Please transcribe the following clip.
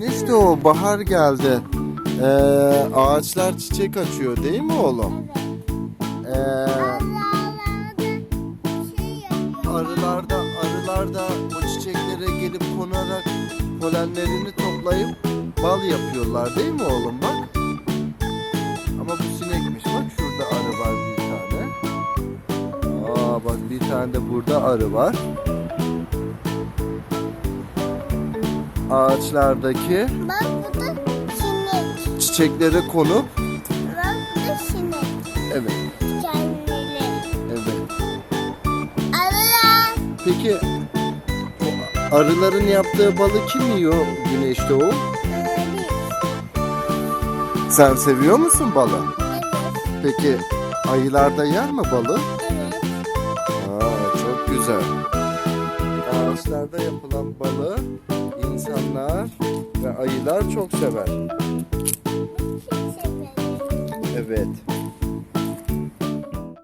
De o bahar geldi. Ee, ağaçlar çiçek açıyor değil mi oğlum? Ee, arılar da arılar da o çiçeklere gelip konarak polenlerini toplayıp bal yapıyorlar değil mi oğlum bak? Ama bu sinekmiş bak şurada arı var bir tane. Aa bak bir tane de burada arı var. Ağaçlardaki Bak bu da sinek. çiçeklere konup Bak bu da sinek. evet Kendileri. evet. Arılar. Peki bu arıların yaptığı balı kim yiyor güneşte o? Öyle. Sen seviyor musun balı? Evet. Peki ayılar da yer mi balı? Evet. Aa, çok güzel. Ağaçlarda yapılan balı insanlar ve ayılar çok sever. Evet.